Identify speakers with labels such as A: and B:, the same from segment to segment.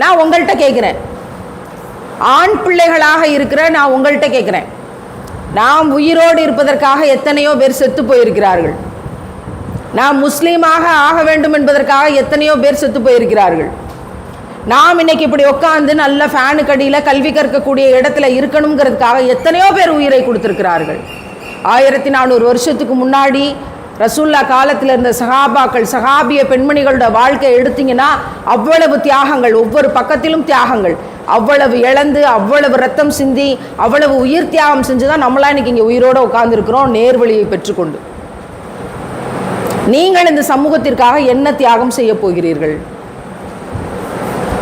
A: நான் உங்கள்கிட்ட கேட்குறேன் ஆண் பிள்ளைகளாக இருக்கிற நான் உங்கள்கிட்ட கேட்குறேன் நாம் உயிரோடு இருப்பதற்காக எத்தனையோ பேர் செத்து போயிருக்கிறார்கள். நாம் முஸ்லீமாக ஆக வேண்டும் என்பதற்காக எத்தனையோ பேர் செத்து போயிருக்கிறார்கள். நாம் இன்னைக்கு இப்படி உட்காந்து நல்ல ஃபேனுக்கு அடியில் கல்வி கற்கக்கூடிய இடத்துல இருக்கணுங்கிறதுக்காக எத்தனையோ பேர் உயிரை கொடுத்துருக்கிறார்கள். ஆயிரத்தி நானூறு வருஷத்துக்கு முன்னாடி ரசூல்லா காலத்தில் இருந்த சகாபாக்கள் சகாபிய பெண்மணிகளோட வாழ்க்கை எடுத்தீங்கன்னா அவ்வளவு தியாகங்கள் ஒவ்வொரு பக்கத்திலும் தியாகங்கள். அவ்வளவு இழந்து அவ்வளவு ரத்தம் சிந்தி அவ்வளவு உயிர் தியாகம் செஞ்சு தான் நம்மளாம் இன்னைக்கு இங்கே உயிரோடு உட்காந்துருக்கிறோம் நேர்வழியை பெற்றுக்கொண்டு. நீங்கள் இந்த சமூகத்திற்காக என்ன தியாகம் செய்ய போகிறீர்கள்?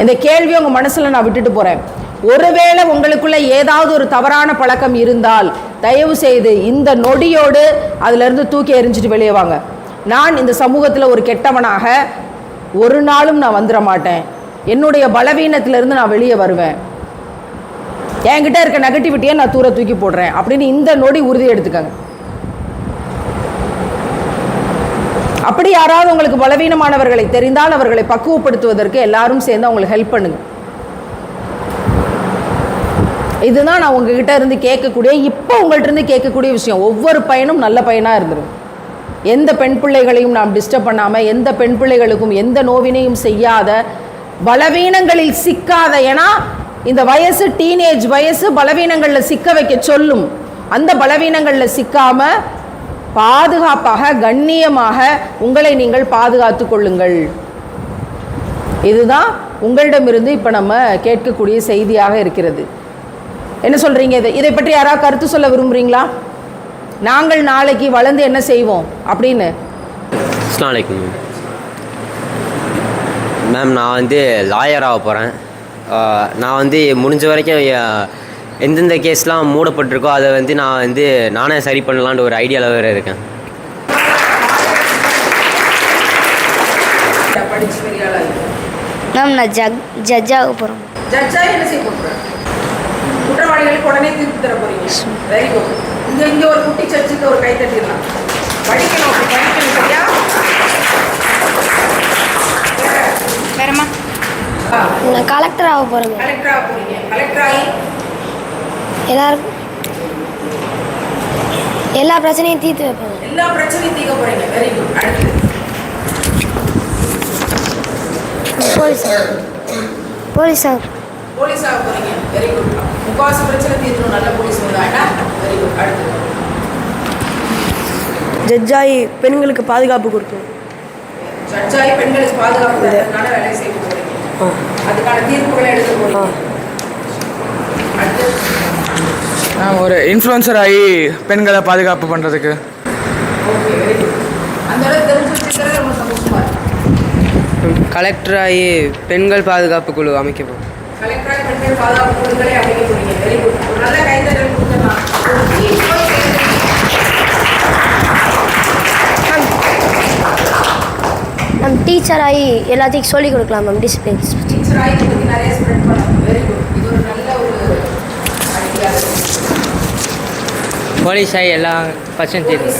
A: இந்த கேள்வி உங்கள் மனசில் நான் விட்டுட்டு போகிறேன் ஒருவேளை உங்களுக்குள்ள ஏதாவது ஒரு தவறான பழக்கம் இருந்தால் தயவு செய்து இந்த நொடியோடு அதிலிருந்து தூக்கி எறிஞ்சிட்டு வெளியே வாங்க. நான் இந்த சமூகத்தில் ஒரு கெட்டவனாக ஒரு நாளும் நான் வந்துட மாட்டேன். என்னுடைய பலவீனத்திலிருந்து நான் வெளியே வருவேன். என்கிட்ட இருக்க நெகட்டிவிட்டியை நான் தூர தூக்கி போடுறேன். அப்படின்னு இந்த நொடி உறுதி எடுத்துக்கங்க. அப்படி யாராவது உங்களுக்கு பலவீனமானவர்களை தெரிந்தால் அவர்களை பக்குவப்படுத்துவதற்கு எல்லாரும் சேர்ந்து அவங்களுக்கு ஹெல்ப் பண்ணுங்க. இதுதான் நான் உங்ககிட்ட இருந்து கேட்கக்கூடிய இப்போ உங்கள்கிட்ட இருந்து கேட்கக்கூடிய விஷயம். ஒவ்வொரு பையனும் நல்ல பையனாக இருந்துடும் எந்த பெண் பிள்ளைகளையும் நாம் டிஸ்டர்ப் பண்ணாமல் எந்த பெண் பிள்ளைகளுக்கும் எந்த நோவினையும் செய்யாத பலவீனங்களில் சிக்காத ஏன்னா இந்த வயசு டீனேஜ் வயசு பலவீனங்களில் சிக்க வைக்க சொல்லும். அந்த பலவீனங்களில் சிக்காமல் பாதுகாப்பாக கண்ணியமாக உங்களை நீங்கள் பாதுகாத்து கொள்ளுங்கள். இதுதான் உங்களிடமிருந்து இப்போ நம்ம கேட்கக்கூடிய செய்தியாக இருக்கிறது. என்ன சொல்றீங்க இதை? இதை பற்றி யாராவது கருத்து சொல்ல விரும்புறீங்களா? நாங்கள் நாளைக்கு வளர்ந்து என்ன செய்வோம்? அப்படின்னு.
B: வலைக்கம் மேம் நான் வந்து லாயர் ஆக போகிறேன் நான் வந்து முடிஞ்ச வரைக்கும் எந்தெந்த கேஸ்லாம் மூடப்பட்டிருக்கோ அதை வந்து நான் வந்து நானே சரி பண்ணலான்ற ஒரு ஐடியாவில் வேறு இருக்கேன்.
A: படிச்சு பெரிய ஆளாகி
C: மேம் நான் ஜக் ஜட்ஜாக போகிறோம்
A: ஜட்ஜா என்ன செய்ய போகிறேன் குற்றவாளிகளுக்கு உடனே தீர்ப்பு தர போறீங்க. வெரி குட் இங்க இங்க ஒரு குட்டி சர்ச்சுக்கு ஒரு கை தட்டிடலாம். படிக்கணும் அப்படி படிக்கணும் சரியா?
C: வேறம்மா? நான் கலெக்டர் ஆக போகிறேங்க
A: கலெக்டர் ஆக போறீங்க. கலெக்டர் ஆகி?
C: எல்லாருக்கும் எல்லா பிரச்சனையும் தீர்த்து வைப்பாங்க
A: எல்லா பிரச்சனையும் தீர்க்க போறீங்க. வெரி குட் அடுத்து.
C: போலீஸ் போலீஸ் ஆக
A: போலீஸ் ஆக போறீங்க. வெரி குட் முக்காவாசி பிரச்சனை தீர்க்கணும். நல்ல போலீஸ் வந்தாங்கன்னா வெரி குட் அடுத்து.
D: ஜட்ஜாகி பெண்களுக்கு பாதுகாப்பு கொடுக்கும்.
A: ஜட்ஜாகி பெண்களுக்கு பாதுகாப்பு தரதுக்கான வேலை செய்ய போறீங்க. அதுக்கான தீர்ப்புகளை போறீங்க. அடுத்து.
E: நான் ஒரு இன்ஃப்ளூயன்சர் ஆகி பெண்களை பாதுகாப்பு பண்ணுறதுக்கு
F: கலெக்டர் ஆகி பெண்கள் பாதுகாப்பு குழு அமைக்கப்போம்
A: பாதுகாப்பு வெரி குட். ஒரு நல்ல கொடுத்துடலாம்.
C: நம்ம டீச்சர் ஆகி எல்லாத்தையும் சொல்லிக் கொடுக்கலாம் மேம் டிசிப்ளின்ஸ்
A: டீச்சர் ஆகி இதை பத்தி நிறைய ஸ்ப்ரெட் பண்ணணும் வெரி குட். இது ஒரு நல்ல ஒரு ஐடியா
F: போலீஸ் ஆகி எல்லா பிரச்சனை தீர்வு.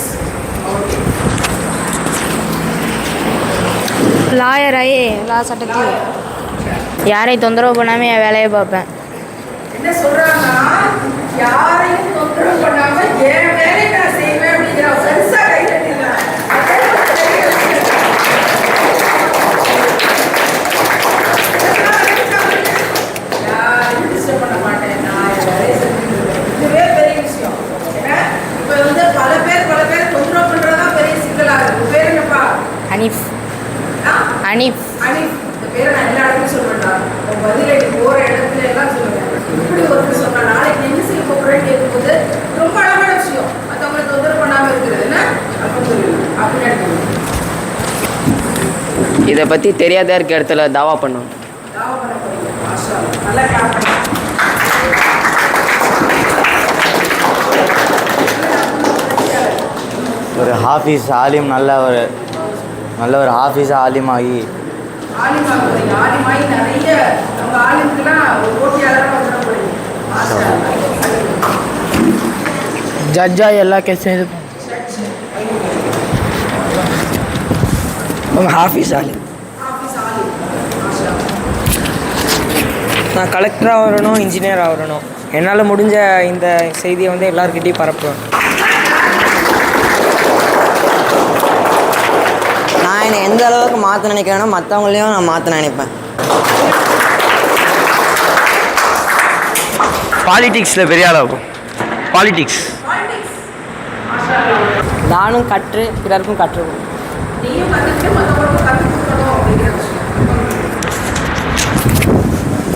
C: லாயர் ஆகி எல்லா சட்டத்தையும் யாரையும் தொந்தரவு பண்ணாமல் என் வேலையை பார்ப்பேன்.
A: என்ன யாரையும் தொந்தரவு என் வேலையை நான் செய்வேன் அப்படிங்கிற கை?
C: அனீஃப்? அனீஃப்.
A: அனீஃப். இந்த பேரை நான் எல்லா இடத்துலயும் சொல்ல மாட்டேன். உன் பதிலை நீ போற இடத்துல எல்லாம் சொல்லுவேன். இப்படி ஒருத்தர் சொன்னா, நாளைக்கு நீ என்ன செய்ய போறேன்னு கேட்கும்போது, ரொம்ப அழகான விஷயம். மத்தவங்களை தொந்தரவு பண்ணாம இருக்கிறது என்ன? அப்படின்னு சொல்லுவேன். அப்படின்னு எடுத்துக்கணும்.
F: இதை பற்றி தெரியாத இருக்க இடத்துல தாவா பண்ணோம்
A: தாவா பண்ண அல்லாஹ். நல்லா.
G: ஒரு ஹாஃபீஸ் ஆலிம் நல்ல ஒரு நல்ல ஒரு ஹாஃபீஸ் ஆலிம் ஆகி
A: ஆலிமா. ஆலிமாயி நிறைய நம்ம ஆலிமுக்கெல்லாம் போட்டியாளராக.
D: ஜட்ஜாகி எல்லா கேஸையும் இது உங்கள்
A: ஆஃபீஸ் அல்லாஹ்.
H: நான் கலெக்டராக வரணும் இன்ஜினியர் ஆகணும் என்னால் முடிஞ்ச இந்த செய்தியை வந்து எல்லாருக்கிட்டையும் பரப்புவேன்
I: நான் என்னை எந்த அளவுக்கு மாற்ற நினைக்கிறேனோ மற்றவங்களையும் நான் மாற்ற நினைப்பேன்.
G: பாலிடிக்ஸில் பெரிய ஆளாகும் பாலிடிக்ஸ்
H: நானும் கற்று பிறருக்கும் கற்றுக்கணும்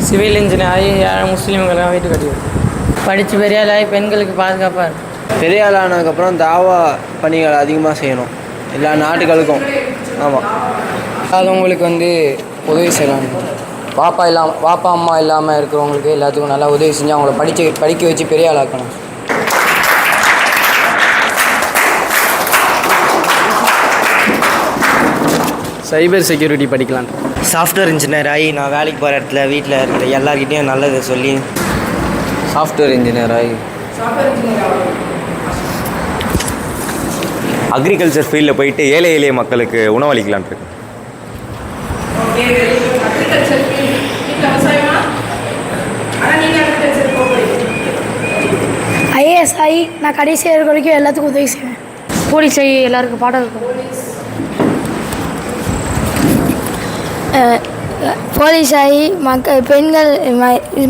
H: சிவில் இன்ஜினியர் ஆகி ஏழை முஸ்லீம்களாக வீட்டு கட்டிடுவோம் படித்து பெரிய ஆளாகி பெண்களுக்கு பாதுகாப்பாக இருக்கும்
F: பெரிய ஆள் ஆனதுக்கப்புறம் தாவா பணிகள் அதிகமாக செய்யணும். எல்லா நாட்டுகளுக்கும். ஆமாம்
H: அவங்களுக்கு வந்து உதவி செய்யலாம்.
F: பாப்பா இல்லாமல் பாப்பா அம்மா இல்லாமல் இருக்கிறவங்களுக்கு எல்லாத்துக்கும் நல்லா உதவி செஞ்சு அவங்கள படிச்சு படிக்க வச்சு பெரிய ஆளாக்கணும்.
E: சைபர் செக்யூரிட்டி படிக்கலாம்.
G: சாஃப்ட்வேர் இன்ஜினியர் ஆகி நான் வேலைக்கு போகிற இடத்துல வீட்டில் இருக்கிற எல்லார்கிட்டேயும் நல்லதை சொல்லி
F: சாஃப்ட்வேர் இன்ஜினியர் ஆகி.
J: அக்ரிகல்ச்சர் ஃபீல்டில் போயிட்டு ஏழை எளிய மக்களுக்கு உணவளிக்கலான் இருக்கு
D: ஐஏஎஸ் ஆகி நான் கடைசி இருக்கிற வரைக்கும் எல்லாத்துக்கும் உதவி செய்வேன்.
C: போலீஸ் ஆகி எல்லாருக்கும் பாடம் இருக்கும்.
D: போலீஸ் ஆகி மக்க பெண்கள்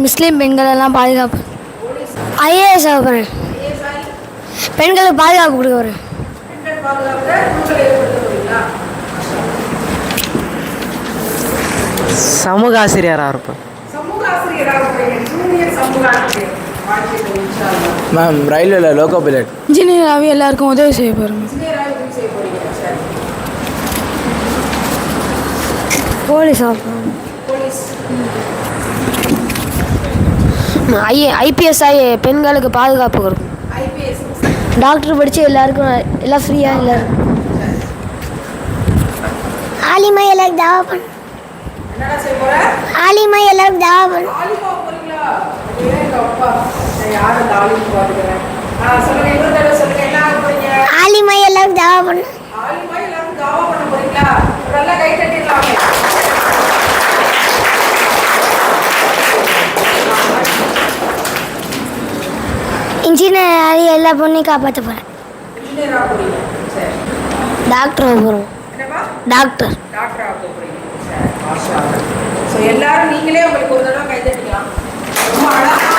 D: முஸ்லீம் பெண்கள் எல்லாம் பாதுகாப்பு ஐஏஎஸ் ஆக போகிறேன் பெண்களுக்கு பாதுகாப்பு கொடுக்க போகிறேன்
H: சமூக ஆசிரியராக இருப்பேன்.
E: மேம் ரயில்வேல லோகோ பைலட்
D: இன்ஜினியராகவே எல்லாருக்கும் உதவி செய்ய போகிறேன் போலீஸ் ஆக ஐ ஐபிஎஸ் ஆகி பெண்களுக்கு பாதுகாப்பு கொடுக்கும் டாக்டர் படித்து எல்லாருக்கும் எல்லாம் ஃப்ரீயாக எல்லாருக்கும் ஆலிமா எல்லாருக்கும் தாவா பண்ணு. ஆலிமா எல்லாருக்கும் தாவா பண்ணு. ஆலிமா எல்லாருக்கும் தாவா பண்ணு இன்ஜினியர் ஆகி எல்லா பொண்ணையும் காப்பாற்ற போகிறேன் டாக்டர் ஆக போகிறோம் டாக்டர்
A: ஸோ எல்லாரும் நீங்களே உங்களுக்கு ஒரு தடவை கைதட்டிக்கலாம். ரொம்ப அழகாக